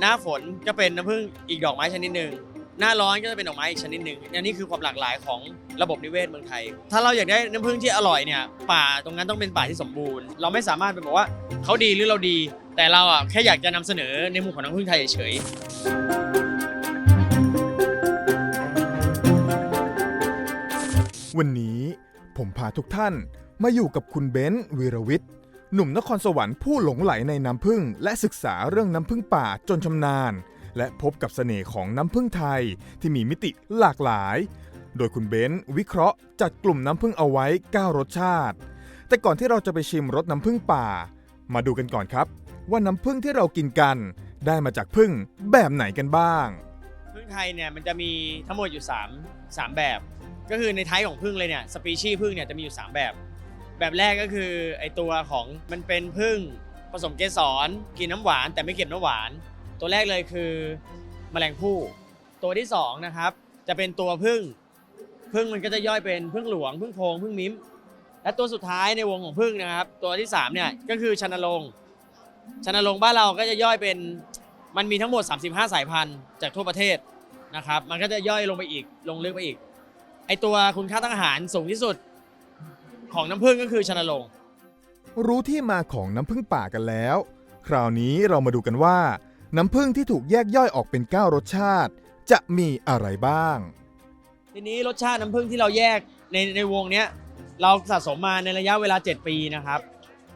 หน้าฝนก็เป็นน้ำผึ้งอีกดอกไม้ชนิดหนึ่งหน้าร้อนก็จะเป็นดอกไม้อีกชนิดหนึ่งอันนี้คือความหลากหลายของระบบนิเวศเมืองไทย ถ้าเราอยากได้น้ำผึ้งที่อร่อยเนี่ยป่าตรงนั้นต้องเป็นป่าที่สมบูรณ์ เราไม่สามารถไปบอกว่าเขาดีหรือเราดี แต่เราอะแค่อยากจะนำเสนอในมุมของน้ำผึ้งไทยเฉยๆวันนี้ผมพาทุกท่านมาอยู่กับคุณเบนซ์วีรวิทย์ หนุ่มนครสวรรค์ผู้หลงไหลในน้ำผึ้งและศึกษาเรื่องน้ำผึ้งป่าจนชำนาญ และพบกับเสน่ห์ของน้ำผึ้งไทยที่มีมิติหลากหลาย โดยคุณเบนซ์วิเคราะห์จัดกลุ่มน้ำผึ้งเอาไว้ 9 รสชาติ แต่ก่อนที่เราจะไปชิมรสน้ำผึ้งป่า มาดูกันก่อนครับ ว่าน้ำผึ้งที่เรากินกัน ได้มาจากผึ้งแบบไหนกันบ้าง พึ่งไทยเนี่ยมันจะมีทั้งหมดอยู่3 3แบบ ก็คือในไทยของพึ่งเลยเนี่ยสปีชีส์พึ่งเนี่ยจะมีอยู่ 3 แบบ แบบแรกก็คือไอตัวของมันเป็นพึ่งผสมเกสรกินน้ำหวานแต่ไม่เก็บน้ำหวาน ตัวแรกเลยคือแมลงภู่ตัวที่สองนะครับ จะเป็นตัวพึ่งพึ่งมันก็จะย่อยเป็นพึ่งหลวงพึ่งโพงพึ่งมิ้ม และตัวสุดท้ายในวงของพึ่งนะครับ ตัวที่สามเนี่ยก็คือชนลงชนลงบ้านเราก็จะย่อยเป็นมันมีทั้งหมด 35 สายพันธุ์จากทั่วประเทศนะครับ มันก็จะย่อยลงไปอีกลงลึกไปอีกไอตัวคุณค่าทางอาหารสูงที่สุด ของน้ำผึ้งก็คือชนลงค์รู้ที่มาของน้ำผึ้งป่ากันแล้ว คราวนี้เรามาดูกันว่า น้ำผึ้งที่ถูกแยกย่อยออกเป็น 9 รสชาติ จะมีอะไรบ้าง ทีนี้รสชาติน้ำผึ้งที่เราแยกในในวงเนี้ยเราสะสมมาในระยะเวลา 7 ปีนะครับ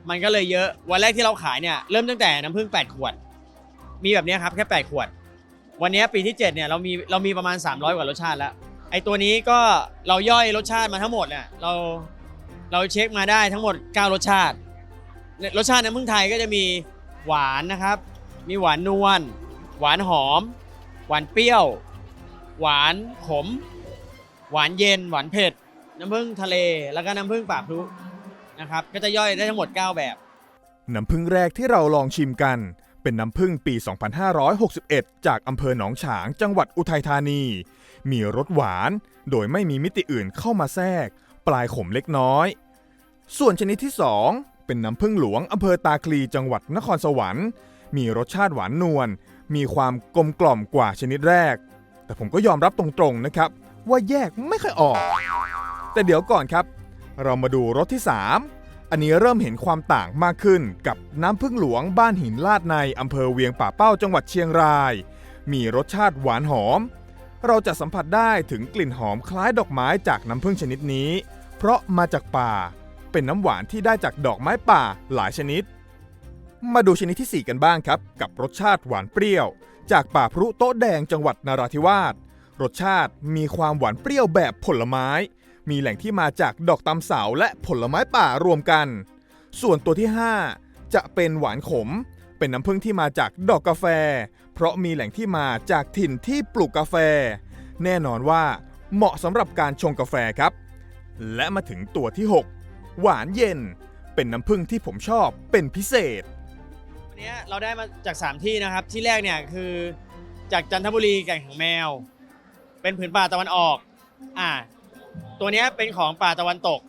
มันก็เลยเยอะวันแรกที่เราขายเนี่ยเริ่มตั้งแต่น้ำผึ้ง8 ขวด มีแบบเนี้ยครับแค่ 8 ขวด วันเนี้ยปีที่ 7 เนี่ยเรามีเรามีประมาณ 300 กว่ารสชาติแล้วไอตัวนี้ก็เราย่อยรสชาติมาทั้งหมดเนี่ยเรา เราเช็คมาได้ทั้งหมด 9 รสชาติ รสชาติน้ำผึ้งไทยก็จะมีหวานนะครับ มีหวานนวล หวานหอม หวานเปรี้ยว หวานขม หวานเย็น หวานเผ็ด น้ำผึ้งทะเล แล้วก็น้ำผึ้งป่าพลุนะครับ ก็จะย่อยได้ทั้งหมด 9 แบบ น้ำผึ้งแรกที่เราลองชิมกัน เป็นน้ำผึ้งปี 2561 จากอำเภอหนองฉาง จังหวัดอุทัยธานี มีรสหวาน โดยไม่มีมิติอื่นเข้ามาแทรก ปลายขมเล็กน้อย ส่วนชนิดที่ 2 เป็นน้ำผึ้งหลวงอำเภอตาคลีจังหวัดนครสวรรค์ มีรสชาติหวานนวล มีความกลมกล่อมกว่าชนิดแรก แต่ผมก็ยอมรับตรงๆนะครับ ว่าแยกไม่ค่อยออก แต่เดี๋ยวก่อนครับ เรามาดูรสที่ 3 อันนี้เริ่มเห็นความต่างมากขึ้นกับน้ำพึ่งหลวงบ้านหินลาดในอำเภอเวียงป่าเป้าจังหวัดเชียงราย มีรสชาติหวานหอมเราจะสัมผัสได้ถึงกลิ่นหอมคล้ายดอกไม้จากน้ำพึ่งชนิดนี้ เพราะมาจากป่า เป็นน้ำหวานที่ได้จากดอกไม้ป่าหลายชนิด มาดูชนิดที่ 4 กันบ้างครับ กับรสชาติหวานเปรี้ยว จากป่าพรุโต๊ะแดงจังหวัดนราธิวาสรสชาติมีความหวานเปรี้ยวแบบผลไม้ มีแหล่งที่มาจากดอกตำเสาและผลไม้ป่ารวมกัน ส่วนตัวที่ 5 จะเป็นหวานขม เป็นน้ำผึ้งที่มาจากดอกกาแฟ เพราะมีแหล่งที่มาจากถิ่นที่ปลูกกาแฟ แน่นอนว่าเหมาะสำหรับการชงกาแฟครับ และมาถึงตัวที่ 6 หวานเย็น เป็นน้ำผึ้งที่ผมชอบเป็นพิเศษ วันนี้เราได้มาจาก 3 ที่นะครับ ที่แรกเนี่ยคือจากจันทบุรีแก่งหางแมว เป็นผืนป่าตะวันออกอ่าตัวเนี้ยเป็นของป่าตะวันตก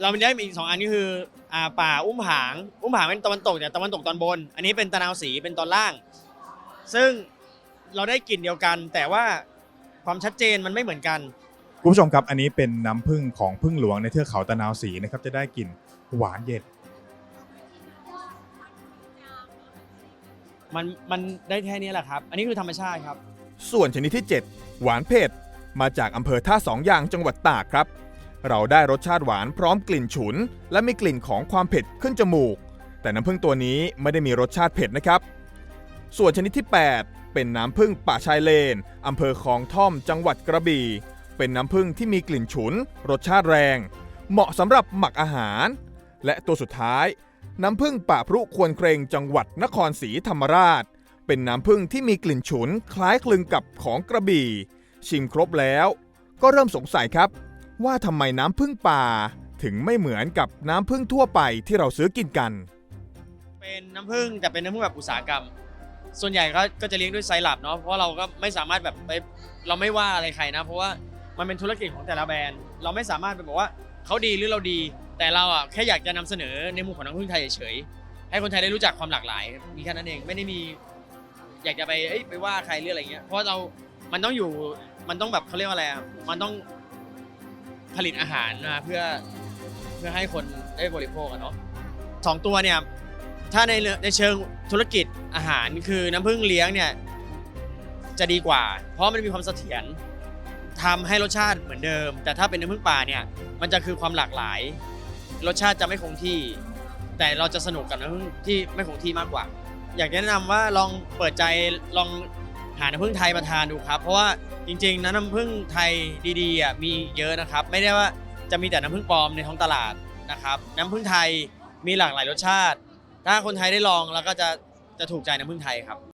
เรามีได้มีอีกสองอันก็คืออ่าป่าอุ้มผาง อุ้มผางเป็นตะวันตกเนี่ยตะวันตกตอนบน อันนี้เป็นตะนาวสีเป็นตอนล่าง ซึ่งเราได้กลิ่นเดียวกัน แต่ว่าความชัดเจนมันไม่เหมือนกัน คุณผู้ชมครับอันนี้เป็นน้ำผึ้งของผึ้งหลวงในเทือกเขาตะนาวศรีนะครับจะได้กลิ่นหวานเย็น มันมันได้แค่นี้แหละครับ อันนี้คือธรรมชาติครับ ส่วนชนิดที่ 7 หวานเผ็ดมาจากอำเภอท่าสองยางจังหวัดตากครับ เราได้รสชาติหวานพร้อมกลิ่นฉุน และมีกลิ่นของความเผ็ดขึ้นจมูก แต่น้ำผึ้งตัวนี้ไม่ได้มีรสชาติเผ็ดนะครับ ส่วนชนิดที่ 8 เป็นน้ำผึ้งป่าชายเลนอำเภอคลองท่อมจังหวัดกระบี่ เป็นน้ำผึ้งที่มีกลิ่นฉุน รสชาติแรง เหมาะสำหรับหมักอาหาร และตัวสุดท้าย น้ำผึ้งป่าพรุควรเครงจังหวัดนครศรีธรรมราช เป็นน้ำผึ้งที่มีกลิ่นฉุน คล้ายคลึงกับของกระบี่ ชิมครบแล้ว ก็เริ่มสงสัยครับ ว่าทำไมน้ำผึ้งป่า ถึงไม่เหมือนกับน้ำผึ้งทั่วไปที่เราซื้อกินกัน เป็นน้ำผึ้งแต่เป็นน้ำผึ้งแบบอุตสาหกรรม ส่วนใหญ่ก็ก็จะเลี้ยงด้วยไซรัปเนาะเพราะเราก็ไม่สามารถแบบไปเราไม่ว่าอะไรใครนะ เพราะว่า มันเป็นธุรกิจของแต่ละแบรนด์ เราไม่สามารถไปบอกว่าเขาดีหรือเราดี แต่เราอะแค่อยากจะนำเสนอในมุมของน้ำผึ้งไทยเฉยๆให้คนไทยได้รู้จักความหลากหลาย มีแค่นั้นเองไม่ได้มี อยากจะไปเอ้ยไปว่าใครหรืออะไรเงี้ยเพราะเรา มันต้องอยู่มันต้องแบบเขาเรียกว่าอะไรอะมันต้องผลิตอาหารมาเพื่อเพื่อให้คนได้บริโภคอะเนาะสองตัวเนี่ยถ้าในในเชิงธุรกิจอาหารคือน้ำผึ้งเลี้ยงเนี่ยจะดีกว่า เพราะมันมีความเสถียร ทำให้รสชาติเหมือนเดิม แต่ถ้าเป็นน้ำผึ้งป่าเนี่ยมันจะคือความหลากหลาย รสชาติจะไม่คงที่ แต่เราจะสนุกกับน้ำผึ้งที่ไม่คงที่มากกว่า อยากแนะนำว่าลองเปิดใจลองหาน้ำผึ้งไทยมาทานดูครับ เพราะว่าจริงๆนะน้ำผึ้งไทยดีๆอะมีเยอะนะครับ ไม่ได้ว่าจะมีแต่น้ำผึ้งปลอมในท้องตลาดนะครับ น้ำผึ้งไทยมีหลากหลายรสชาติ ถ้าคนไทยได้ลองแล้วก็จะจะถูกใจน้ำผึ้งไทยครับ